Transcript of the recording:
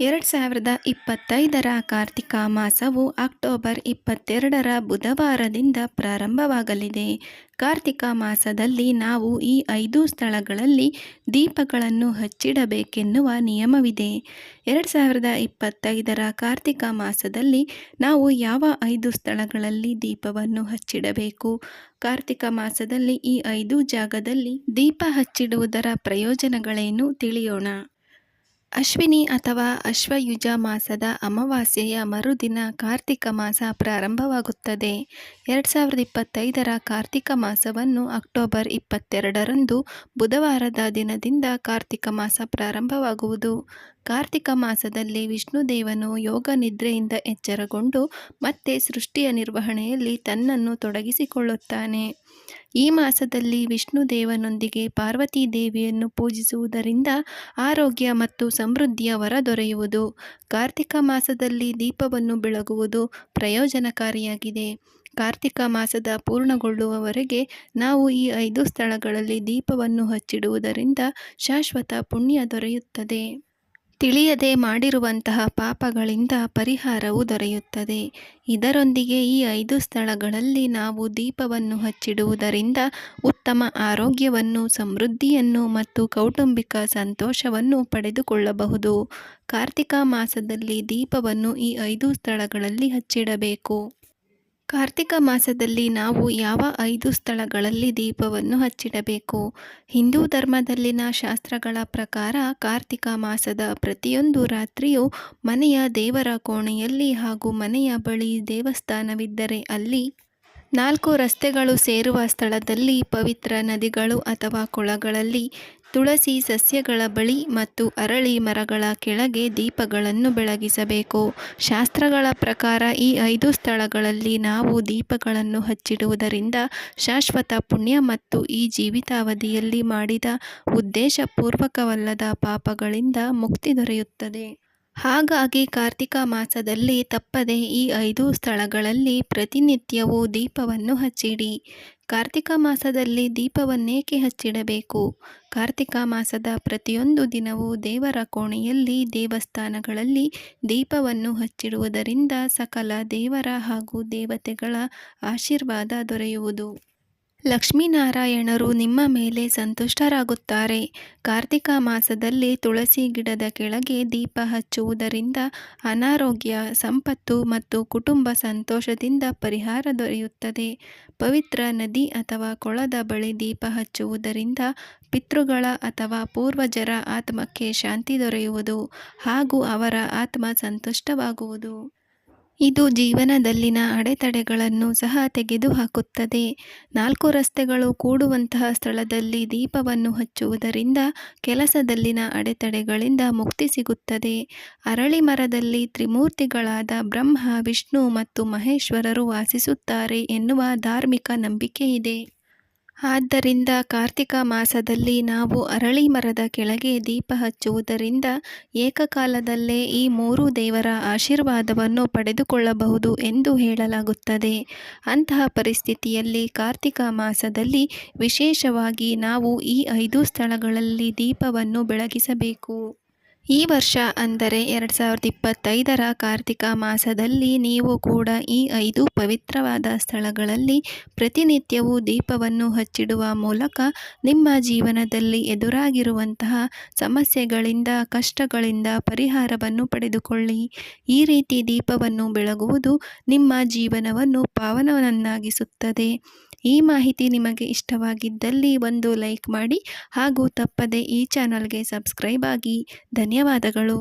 ಎರಡು ಸಾವಿರದ ಇಪ್ಪತ್ತೈದರ ಕಾರ್ತಿಕ ಮಾಸವು ಅಕ್ಟೋಬರ್ ಇಪ್ಪತ್ತೆರಡರ ಬುಧವಾರದಿಂದ ಪ್ರಾರಂಭವಾಗಲಿದೆ. ಕಾರ್ತಿಕ ಮಾಸದಲ್ಲಿ ನಾವು ಈ ಐದು ಸ್ಥಳಗಳಲ್ಲಿ ದೀಪಗಳನ್ನು ಹಚ್ಚಿಡಬೇಕೆನ್ನುವ ನಿಯಮವಿದೆ. ಎರಡು ಸಾವಿರದ ಇಪ್ಪತ್ತೈದರ ಕಾರ್ತಿಕ ಮಾಸದಲ್ಲಿ ನಾವು ಯಾವ ಐದು ಸ್ಥಳಗಳಲ್ಲಿ ದೀಪವನ್ನು ಹಚ್ಚಿಡಬೇಕು? ಕಾರ್ತಿಕ ಮಾಸದಲ್ಲಿ ಈ ಐದು ಜಾಗದಲ್ಲಿ ದೀಪ ಹಚ್ಚಿಡುವುದರ ಪ್ರಯೋಜನಗಳೇನು ತಿಳಿಯೋಣ? ಅಶ್ವಿನಿ ಅಥವಾ ಅಶ್ವಯುಜ ಮಾಸದ ಅಮಾವಾಸ್ಯೆಯ ಮರುದಿನ ಕಾರ್ತಿಕ ಮಾಸ ಪ್ರಾರಂಭವಾಗುತ್ತದೆ. ಎರಡು ಸಾವಿರದ ಇಪ್ಪತ್ತೈದರ ಕಾರ್ತಿಕ ಮಾಸವನ್ನು ಅಕ್ಟೋಬರ್ ಇಪ್ಪತ್ತೆರಡರಂದು ಬುಧವಾರದ ದಿನದಿಂದ ಕಾರ್ತಿಕ ಮಾಸ ಪ್ರಾರಂಭವಾಗುವುದು. ಕಾರ್ತಿಕ ಮಾಸದಲ್ಲಿ ವಿಷ್ಣುದೇವನು ಯೋಗ ನಿದ್ರೆಯಿಂದ ಎಚ್ಚರಗೊಂಡು ಮತ್ತೆ ಸೃಷ್ಟಿಯ ನಿರ್ವಹಣೆಯಲ್ಲಿ ತನ್ನನ್ನು ತೊಡಗಿಸಿಕೊಳ್ಳುತ್ತಾನೆ. ಈ ಮಾಸದಲ್ಲಿ ವಿಷ್ಣುದೇವನೊಂದಿಗೆ ಪಾರ್ವತಿ ದೇವಿಯನ್ನು ಪೂಜಿಸುವುದರಿಂದ ಆರೋಗ್ಯ ಮತ್ತು ಸಮೃದ್ಧಿಯ ವರ ದೊರೆಯುವುದು. ಕಾರ್ತಿಕ ಮಾಸದಲ್ಲಿ ದೀಪವನ್ನು ಬೆಳಗುವುದು ಪ್ರಯೋಜನಕಾರಿಯಾಗಿದೆ. ಕಾರ್ತಿಕ ಮಾಸದ ಪೂರ್ಣಗೊಳ್ಳುವವರೆಗೆ ನಾವು ಈ ಐದು ಸ್ಥಳಗಳಲ್ಲಿ ದೀಪವನ್ನು ಹಚ್ಚಿಡುವುದರಿಂದ ಶಾಶ್ವತ ಪುಣ್ಯ ದೊರೆಯುತ್ತದೆ. ತಿಳಿಯದೆ ಮಾಡಿರುವಂತಹ ಪಾಪಗಳಿಂದ ಪರಿಹಾರವು ದೊರೆಯುತ್ತದೆ. ಇದರೊಂದಿಗೆ ಈ ಐದು ಸ್ಥಳಗಳಲ್ಲಿ ನಾವು ದೀಪವನ್ನು ಹಚ್ಚಿಡುವುದರಿಂದ ಉತ್ತಮ ಆರೋಗ್ಯವನ್ನು, ಸಮೃದ್ಧಿಯನ್ನು ಮತ್ತು ಕೌಟುಂಬಿಕ ಸಂತೋಷವನ್ನು ಪಡೆದುಕೊಳ್ಳಬಹುದು. ಕಾರ್ತಿಕ ಮಾಸದಲ್ಲಿ ದೀಪವನ್ನು ಈ ಐದು ಸ್ಥಳಗಳಲ್ಲಿ ಹಚ್ಚಿಡಬೇಕು. ಕಾರ್ತಿಕ ಮಾಸದಲ್ಲಿ ನಾವು ಯಾವ ಐದು ಸ್ಥಳಗಳಲ್ಲಿ ದೀಪವನ್ನು ಹಚ್ಚಿಡಬೇಕು? ಹಿಂದೂ ಧರ್ಮದಲ್ಲಿನ ಶಾಸ್ತ್ರಗಳ ಪ್ರಕಾರ ಕಾರ್ತಿಕ ಮಾಸದ ಪ್ರತಿಯೊಂದು ರಾತ್ರಿಯೂ ಮನೆಯ ದೇವರ ಕೋಣೆಯಲ್ಲಿ ಹಾಗೂ ಮನೆಯ ಬಳಿ ದೇವಸ್ಥಾನವಿದ್ದರೆ ಅಲ್ಲಿ ನಾಲ್ಕು ರಸ್ತೆಗಳು ಸೇರುವ ಸ್ಥಳದಲ್ಲಿ ಪವಿತ್ರ ನದಿಗಳು ಅಥವಾ ಕೊಳಗಳಲ್ಲಿ ತುಳಸಿ ಸಸ್ಯಗಳ ಬಳಿ ಮತ್ತು ಅರಳಿ ಮರಗಳ ಕೆಳಗೆ ದೀಪಗಳನ್ನು ಬೆಳಗಿಸಬೇಕು. ಶಾಸ್ತ್ರಗಳ ಪ್ರಕಾರ ಈ ಐದು ಸ್ಥಳಗಳಲ್ಲಿ ನಾವು ದೀಪಗಳನ್ನು ಹಚ್ಚಿಡುವುದರಿಂದ ಶಾಶ್ವತ ಪುಣ್ಯ ಮತ್ತು ಈ ಜೀವಿತಾವಧಿಯಲ್ಲಿ ಮಾಡಿದ ಉದ್ದೇಶಪೂರ್ವಕವಲ್ಲದ ಪಾಪಗಳಿಂದ ಮುಕ್ತಿ ದೊರೆಯುತ್ತದೆ. ಹಾಗಾಗಿ ಕಾರ್ತಿಕ ಮಾಸದಲ್ಲಿ ತಪ್ಪದೆ ಈ ಐದು ಸ್ಥಳಗಳಲ್ಲಿ ಪ್ರತಿನಿತ್ಯವೂ ದೀಪವನ್ನು ಹಚ್ಚಿಡಿ. ಕಾರ್ತಿಕ ಮಾಸದಲ್ಲಿ ದೀಪವನ್ನೇಕೆ ಹಚ್ಚಿಡಬೇಕು? ಕಾರ್ತಿಕ ಮಾಸದ ಪ್ರತಿಯೊಂದು ದಿನವೂ ದೇವರ ಕೋಣೆಯಲ್ಲಿ ದೇವಸ್ಥಾನಗಳಲ್ಲಿ ದೀಪವನ್ನು ಹಚ್ಚಿಡುವುದರಿಂದ ಸಕಲ ದೇವರ ಹಾಗೂ ದೇವತೆಗಳ ಆಶೀರ್ವಾದ ದೊರೆಯುವುದು. ಲಕ್ಷ್ಮೀನಾರಾಯಣರು ನಿಮ್ಮ ಮೇಲೆ ಸಂತುಷ್ಟರಾಗುತ್ತಾರೆ. ಕಾರ್ತಿಕ ಮಾಸದಲ್ಲಿ ತುಳಸಿ ಗಿಡದ ಕೆಳಗೆ ದೀಪ ಹಚ್ಚುವುದರಿಂದ ಅನಾರೋಗ್ಯ, ಸಂಪತ್ತು ಮತ್ತು ಕುಟುಂಬ ಸಂತೋಷದಿಂದ ಪರಿಹಾರ ದೊರೆಯುತ್ತದೆ. ಪವಿತ್ರ ನದಿ ಅಥವಾ ಕೊಳದ ಬಳಿ ದೀಪ ಹಚ್ಚುವುದರಿಂದ ಪಿತೃಗಳ ಅಥವಾ ಪೂರ್ವಜರ ಆತ್ಮಕ್ಕೆ ಶಾಂತಿ ದೊರೆಯುವುದು ಹಾಗೂ ಅವರ ಆತ್ಮ ಸಂತುಷ್ಟವಾಗುವುದು. ಇದು ಜೀವನದಲ್ಲಿನ ಅಡೆತಡೆಗಳನ್ನು ಸಹ ತೆಗೆದುಹಾಕುತ್ತದೆ. ನಾಲ್ಕು ರಸ್ತೆಗಳು ಕೂಡುವಂತಹ ಸ್ಥಳದಲ್ಲಿ ದೀಪವನ್ನು ಹಚ್ಚುವುದರಿಂದ ಕೆಲಸದಲ್ಲಿನ ಅಡೆತಡೆಗಳಿಂದ ಮುಕ್ತಿ ಸಿಗುತ್ತದೆ. ಅರಳಿ ಮರದಲ್ಲಿ ತ್ರಿಮೂರ್ತಿಗಳಾದ ಬ್ರಹ್ಮ, ವಿಷ್ಣು ಮತ್ತು ಮಹೇಶ್ವರರು ವಾಸಿಸುತ್ತಾರೆ ಎನ್ನುವ ಧಾರ್ಮಿಕ ನಂಬಿಕೆಯಿದೆ. ಆದ್ದರಿಂದ ಕಾರ್ತಿಕ ಮಾಸದಲ್ಲಿ ನಾವು ಅರಳಿ ಮರದ ಕೆಳಗೆ ದೀಪ ಹಚ್ಚುವುದರಿಂದ ಏಕಕಾಲದಲ್ಲೇ ಈ ಮೂರು ದೇವರ ಆಶೀರ್ವಾದವನ್ನು ಪಡೆದುಕೊಳ್ಳಬಹುದು ಎಂದು ಹೇಳಲಾಗುತ್ತದೆ. ಅಂತಹ ಪರಿಸ್ಥಿತಿಯಲ್ಲಿ ಕಾರ್ತಿಕ ಮಾಸದಲ್ಲಿ ವಿಶೇಷವಾಗಿ ನಾವು ಈ ಐದು ಸ್ಥಳಗಳಲ್ಲಿ ದೀಪವನ್ನು ಬೆಳಗಿಸಬೇಕು. ಈ ವರ್ಷ ಅಂದರೆ ಎರಡು ಸಾವಿರದ ಇಪ್ಪತ್ತೈದರ ಕಾರ್ತಿಕ ಮಾಸದಲ್ಲಿ ನೀವು ಕೂಡ ಈ ಐದು ಪವಿತ್ರವಾದ ಸ್ಥಳಗಳಲ್ಲಿ ಪ್ರತಿನಿತ್ಯವೂ ದೀಪವನ್ನು ಹಚ್ಚಿಡುವ ಮೂಲಕ ನಿಮ್ಮ ಜೀವನದಲ್ಲಿ ಎದುರಾಗಿರುವಂತಹ ಸಮಸ್ಯೆಗಳಿಂದ, ಕಷ್ಟಗಳಿಂದ ಪರಿಹಾರವನ್ನು ಪಡೆದುಕೊಳ್ಳಿ. ಈ ರೀತಿ ದೀಪವನ್ನು ಬೆಳಗುವುದು ನಿಮ್ಮ ಜೀವನವನ್ನು ಪಾವನವನ್ನಾಗಿಸುತ್ತದೆ. ಈ ಮಾಹಿತಿ ನಿಮಗೆ ಇಷ್ಟವಾಗಿದ್ದಲ್ಲಿ ಒಂದು ಲೈಕ್ ಮಾಡಿ ಹಾಗೂ ತಪ್ಪದೆ ಈ ಚಾನಲ್ಗೆ ಸಬ್ಸ್ಕ್ರೈಬ್ ಆಗಿ. ಧನ್ಯವಾದಗಳು.